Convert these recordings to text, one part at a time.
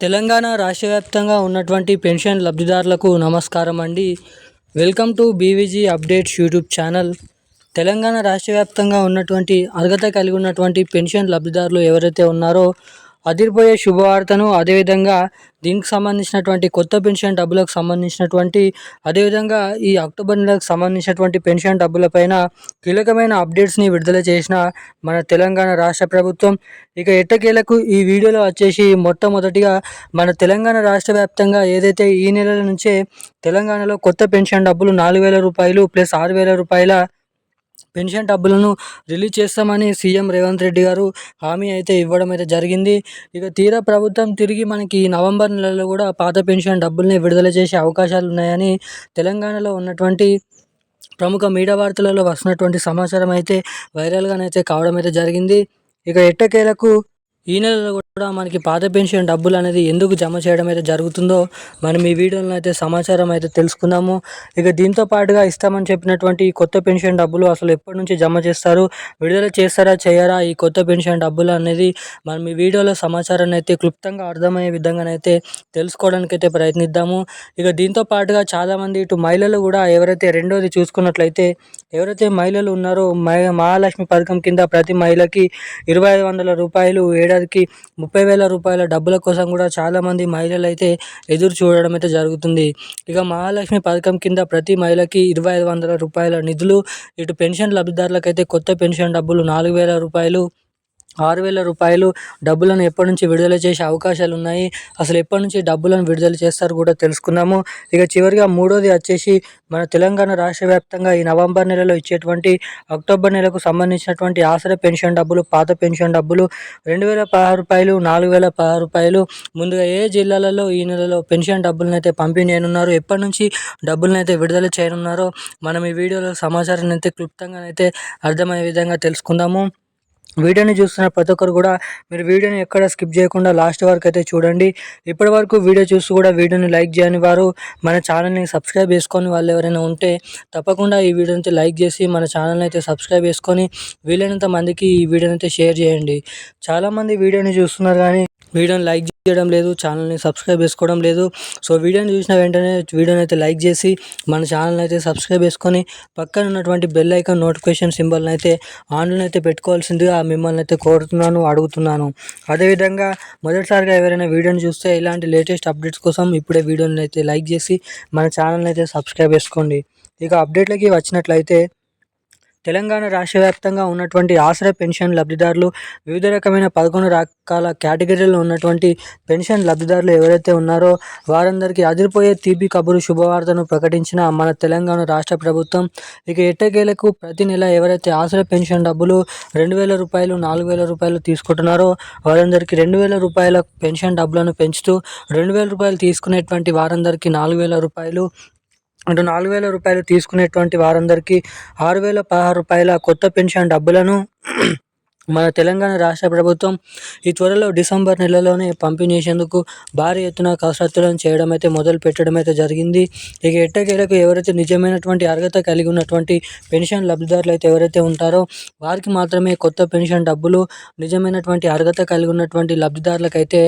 తెలంగాణ రాష్ట్ర వ్యాప్తంగా ఉన్నటువంటి పెన్షన్ లబ్ధిదారులకు నమస్కారం అండి. Welcome to BVG updates YouTube channel. Telangana రాష్ట్ర వ్యాప్తంగా ఉన్నటువంటి అర్హత కలిగి ఉన్నటువంటి పెన్షన్ లబ్ధిదారులు ఎవరైతే ఉన్నారో అదిరిపోయే శుభవార్తను అదేవిధంగా దీనికి సంబంధించినటువంటి కొత్త పెన్షన్ డబ్బులకు సంబంధించినటువంటి అదేవిధంగా ఈ అక్టోబర్ నెలకు సంబంధించినటువంటి పెన్షన్ డబ్బులపైన కీలకమైన అప్డేట్స్ని విడుదల చేసిన మన తెలంగాణ రాష్ట్ర ప్రభుత్వం. ఇక ఎట్టకేలకు ఈ వీడియోలో వచ్చేసి మొట్టమొదటిగా మన తెలంగాణ రాష్ట్ర వ్యాప్తంగా ఏదైతే ఈ నెలల నుంచే తెలంగాణలో కొత్త పెన్షన్ డబ్బులు నాలుగు వేల రూపాయలు ప్లస్ ఆరు వేల రూపాయల పెన్షన్ డబ్బులను రిలీజ్ చేస్తామని సీఎం రేవంత్ రెడ్డి గారు హామీ అయితే ఇవ్వడం అయితే జరిగింది. ఇక తీరా ప్రభుత్వం తిరిగి మనకి నవంబర్ నెలలో కూడా పాత పెన్షన్ డబ్బుల్ని విడుదల చేసే అవకాశాలు ఉన్నాయని తెలంగాణలో ఉన్నటువంటి ప్రముఖ మీడియా వార్తలలో వస్తున్నటువంటి సమాచారం అయితే వైరల్గానైతే కావడం అయితే జరిగింది. ఇక ఎట్టకేలకు ఈ నెలలో కూడా మనకి పాత పెన్షన్ డబ్బులు అనేది ఎందుకు జమ చేయడం అయితే జరుగుతుందో మనం ఈ వీడియోలో అయితే సమాచారం అయితే తెలుసుకుందాము. ఇక దీంతో పాటుగా ఇస్తామని చెప్పినటువంటి ఈ కొత్త పెన్షన్ డబ్బులు అసలు ఎప్పటి నుంచి జమ చేస్తారు? విడుదల చేస్తారా చేయరా ఈ కొత్త పెన్షన్ డబ్బులు అనేది మనం ఈ వీడియోలో సమాచారాన్ని అయితే క్లుప్తంగా అర్థమయ్యే విధంగానైతే తెలుసుకోవడానికి అయితే ప్రయత్నిద్దాము. ఇక దీంతో పాటుగా చాలామంది ఇటు మహిళలు కూడా ఎవరైతే రెండోది చూసుకున్నట్లయితే ఎవరైతే మహిళలు ఉన్నారో మహాలక్ష్మి పథకం కింద ప్రతి మహిళకి ఇరవై ఐదు వందల రూపాయలు ఏడాదికి ముప్పై వేల రూపాయల డబ్బుల కోసం కూడా చాలామంది మహిళలు అయితే ఎదురు చూడడం అయితే జరుగుతుంది. ఇక మహాలక్ష్మి పథకం కింద ప్రతి మహిళకి ఇరవై ఐదు వందల రూపాయల నిధులు ఇటు పెన్షన్ లబ్ధిదారులకైతే కొత్త పెన్షన్ డబ్బులు నాలుగు వేల రూపాయలు ఆరు వేల రూపాయలు డబ్బులను ఎప్పటి నుంచి విడుదల చేసే అవకాశాలు ఉన్నాయి. అసలు ఎప్పటి నుంచి డబ్బులను విడుదల చేస్తారు కూడా తెలుసుకుందాము. ఇక చివరిగా మూడోది వచ్చేసి మన తెలంగాణ రాష్ట్ర వ్యాప్తంగా ఈ నవంబర్ నెలలో ఇచ్చేటువంటి అక్టోబర్ నెలకు సంబంధించినటువంటి ఆసర పెన్షన్ డబ్బులు పాత పెన్షన్ డబ్బులు రెండు వేల పదహారు రూపాయలు నాలుగు వేల పదహారు రూపాయలు. ముందుగా ఏ జిల్లాలలో ఈ నెలలో పెన్షన్ డబ్బులను అయితే పంపిణీ చేయనున్నారు ఎప్పటి నుంచి డబ్బులను అయితే విడుదల చేయనున్నారో మనం ఈ వీడియోలో సమాచారాన్ని అయితే క్లుప్తంగా అయితే అర్థమయ్యే విధంగా తెలుసుకుందాము. వీడియోని చూస్తున్న ప్రతి ఒక్కరు కూడా మీరు వీడియోని ఎక్కడ స్కిప్ చేయకుండా లాస్ట్ వరకు అయితే చూడండి. ఇప్పటి వరకు వీడియో చూసి కూడా వీడియోని లైక్ చేయని వారు మన ఛానల్ని సబ్స్క్రైబ్ చేసుకొని వాళ్ళు ఎవరైనా ఉంటే తప్పకుండా ఈ వీడియోని అయితే లైక్ చేసి మన ఛానల్ని అయితే సబ్స్క్రైబ్ చేసుకొని వీలైనంత మందికి ఈ వీడియోని అయితే షేర్ చేయండి. చాలామంది వీడియోని చూస్తున్నారు కానీ వీడియోని లైక్ చేయడం లేదు ఛానల్ని సబ్స్క్రైబ్ చేసుకోవడం లేదు. సో వీడియోని చూసిన వెంటనే వీడియోని అయితే లైక్ చేసి మన ఛానల్ని అయితే సబ్స్క్రైబ్ చేసుకొని పక్కన ఉన్నటువంటి బెల్ ఐకాన్ నోటిఫికేషన్ సింబల్ని అయితే ఆన్లైన్ అయితే పెట్టుకోవాల్సిందిగా మిమ్మల్ని అయితే కోరుతున్నాను అడుగుతున్నాను. అదేవిధంగా మొదటిసారిగా ఎవరైనా వీడియోని చూస్తే ఇలాంటి లేటెస్ట్ అప్డేట్స్ కోసం ఇప్పుడే వీడియోని అయితే లైక్ చేసి మన ఛానల్ని అయితే సబ్స్క్రైబ్ చేసుకోండి. ఇక అప్డేట్లకి వచ్చినట్లయితే తెలంగాణ రాష్ట్ర వ్యాప్తంగా ఉన్నటువంటి ఆసరా పెన్షన్ లబ్ధిదారులు వివిధ రకమైన పదకొండు రకాల కేటగిరీలో ఉన్నటువంటి పెన్షన్ లబ్ధిదారులు ఎవరైతే ఉన్నారో వారందరికీ అదిరిపోయే తీపి కబురు శుభవార్తను ప్రకటించిన మన తెలంగాణ రాష్ట్ర ప్రభుత్వం. ఇక ఎట్టకేలకు ప్రతి నెల ఎవరైతే ఆసరా పెన్షన్ డబ్బులు రెండు వేల రూపాయలు నాలుగు వేల రూపాయలు తీసుకుంటున్నారో వారందరికీ రెండు వేల రూపాయల పెన్షన్ డబ్బులను పెంచుతూ రెండు వేల రూపాయలు తీసుకునేటువంటి వారందరికీ నాలుగు వేల రూపాయలు అంటే నాలుగు వేల రూపాయలు తీసుకునేటువంటి వారందరికీ ఆరు వేల పదహారు రూపాయల కొత్త పెన్షన్ డబ్బులను మన తెలంగాణ రాష్ట్ర ప్రభుత్వం ఈ త్వరలో డిసెంబర్ నెలలోనే పంపిణీ చేసేందుకు భారీ ఎత్తున కసరత్తులను చేయడం అయితే మొదలు పెట్టడం అయితే జరిగింది. ఇక ఎట్టకేలకు ఎవరైతే నిజమైనటువంటి అర్హత కలిగి ఉన్నటువంటి పెన్షన్ లబ్ధిదారులు అయితే ఎవరైతే ఉంటారో వారికి మాత్రమే కొత్త పెన్షన్ డబ్బులు నిజమైనటువంటి అర్హత కలిగి ఉన్నటువంటి లబ్ధిదారులకైతే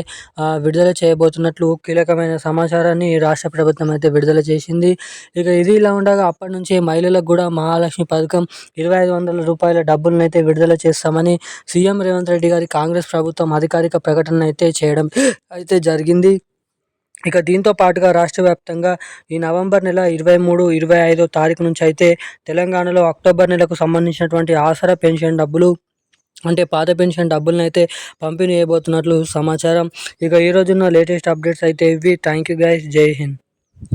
విడుదల చేయబోతున్నట్లు కీలకమైన సమాచారాన్ని రాష్ట్ర ప్రభుత్వం అయితే విడుదల చేసింది. ఇక ఇది ఇలా ఉండగా అప్పటి నుంచే మహిళలకు కూడా మహాలక్ష్మి పథకం ఇరవై ఐదు వందల రూపాయల డబ్బులను అయితే విడుదల చేస్తామని సీఎం రేవంత్ రెడ్డి గారి కాంగ్రెస్ ప్రభుత్వం అధికారిక ప్రకటన అయితే చేయడం అయితే జరిగింది. ఇక దీంతో పాటుగా రాష్ట్ర వ్యాప్తంగా ఈ నవంబర్ నెల ఇరవై మూడు ఇరవై ఐదో తారీఖు నుంచి అయితే తెలంగాణలో అక్టోబర్ నెలకు సంబంధించినటువంటి ఆసరా పెన్షన్ డబ్బులు అంటే పాత పెన్షన్ డబ్బులను అయితే పంపిణీ చేయబోతున్నట్లు సమాచారం. ఇక ఈరోజున్న లేటెస్ట్ అప్డేట్స్ అయితే ఇవి. థ్యాంక్ యూ గైస్ జై హింద్.